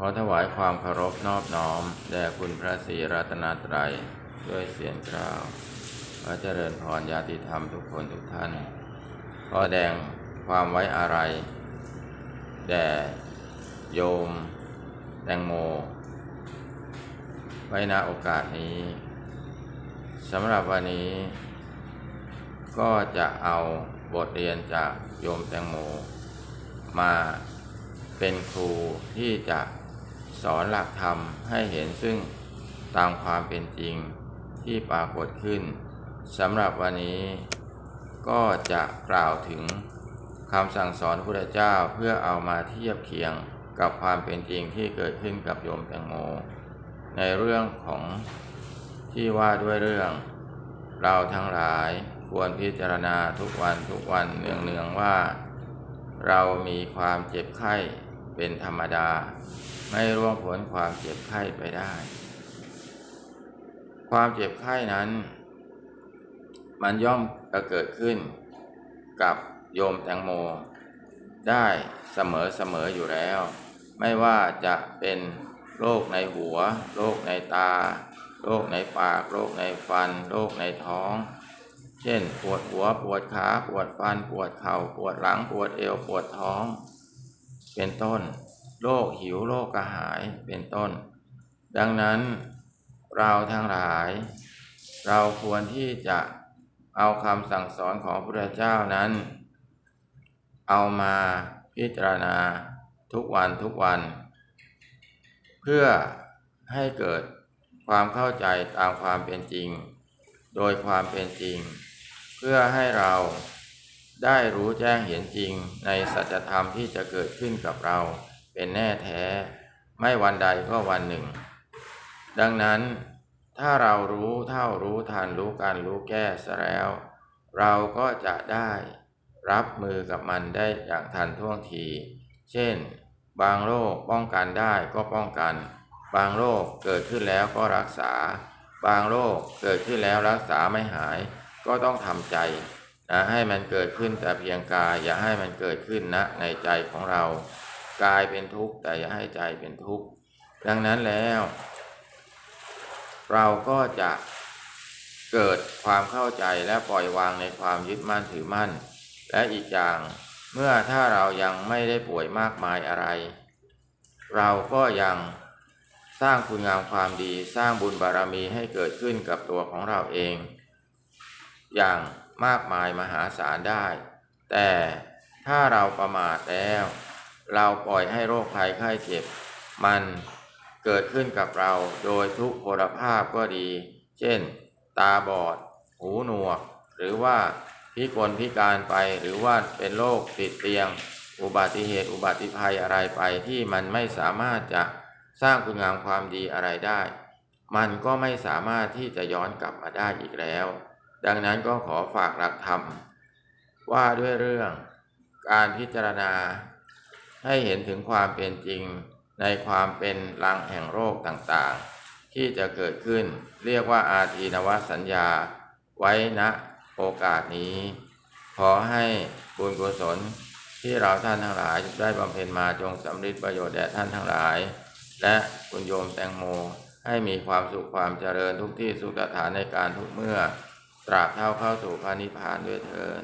ขอถวายความเคารพนอบน้อม แด่คุณพระศรีรัตนตรัย ด้วยเสียงกล่าวขอเจริญพรญาติธรรมทุกคนทุกท่าน ขอแดงความไว้อาลัยแด่โยม แตงโม ไว้ณโอกาสนี้สำหรับวันนี้ ก็จะเอาบทเรียนจากโยมแตงโม มาเป็นครูที่จะ สอนหลักธรรมให้เห็นซึ่งตามความเป็นจริงที่ปรากฏขึ้นสำหรับวันนี้ก็จะกล่าวถึงคำสั่งสอนพระพุทธเจ้าเพื่อเอามาเทียบเคียงกับความเป็นจริงที่เกิดขึ้นกับโยมแตงโม ในเรื่องของที่ว่าด้วยเรื่อง เราทั้งหลายควรพิจารณาทุกวันทุกวันเนืองๆว่า เรามีความเจ็บไข้เป็นธรรมดา ไม่ร่วงพ้นความเจ็บไข้ไปได้ ความเจ็บไข้นั้น มันย่อมจะเกิดขึ้นกับโยมแตงโม ได้เสมอเสมออยู่แล้ว ไม่ว่าจะเป็นโรคในหัวโรคในตาโรคในปากโรคในฟันโรคในท้อง เช่น ปวดหัวปวดขาปวดฟัน ปวดเข่าปวดหลังปวดเอวปวดท้อง เป็นต้น โรคหิวโรคกระหายเป็นต้น ดังนั้นเราทั้งหลาย เราควรที่จะเอาคำสั่งสอนของพระเจ้านั้น เอามาพิจารณาทุกวันทุกวัน เพื่อให้เกิดความเข้าใจตามความเป็นจริง โดยความเป็นจริง เพื่อให้เราได้รู้แจ้งเห็นจริงในสัจธรรมที่จะเกิดขึ้นกับเรา เป็นแน่แท้ ไม่วันใดก็วันหนึ่ง ดังนั้นถ้าเรารู้เท่ารู้ทันรู้การรู้แก้ซะแล้ว เราก็จะได้รับมือกับมันได้อย่างทันท่วงที เช่น บางโรคป้องกันได้ก็ป้องกัน บางโรคเกิดขึ้นแล้วก็รักษา บางโรคเกิดขึ้นแล้วรักษาไม่หาย ก็ต้องทำใจนะให้มันเกิดขึ้นแต่เพียงกายอย่าให้มันเกิดขึ้นนะในใจของเรา กายเป็นทุกข์แต่อย่าให้ใจเป็นทุกข์ดังนั้นแล้ว เราก็จะเกิดความเข้าใจและปล่อยวางในความยึดมั่นถือมั่น และอีกอย่างเมื่อถ้าเรายังไม่ได้ป่วยมากมายอะไร เราก็ยังสร้างคุณงามความดีสร้างบุญบารมีให้เกิดขึ้นกับตัวของเราเอง อย่างมากมายมหาศาลได้ แต่ถ้าเราประมาทแล้ว เราปล่อยให้โรคภัยไข้เจ็บ มันเกิดขึ้นกับเราโดยทุกพลภาพก็ดี เช่น ตาบอด หูหนวก หรือว่าพิกลพิการไปหรือว่าเป็นโรคติดเตียง อุบัติเหตุ อุบัติภัยอะไรไปที่มันไม่สามารถจะสร้างคุณงามความดีอะไรได้ มันก็ไม่สามารถที่จะย้อนกลับมาได้อีกแล้ว ดังนั้นก็ขอฝากหลักธรรม ว่าด้วยเรื่องการพิจารณา ให้เห็นถึงความเป็นจริงในความเป็นรังแห่งโรคต่างๆ ที่จะเกิดขึ้นเรียกว่าอาทีนวสัญญา ไว้ณโอกาสนี้ ขอให้บุญกุศลที่เราท่านทั้งหลายได้บำเพ็ญมาจงสำเร็จประโยชน์แด่ท่านทั้งหลาย และคุณโยมแตงโมให้มีความสุขความเจริญทุกที่สุขฐานในการทุกเมื่อ ตราบเท่าเข้าสู่พระนิพพานด้วยเถิด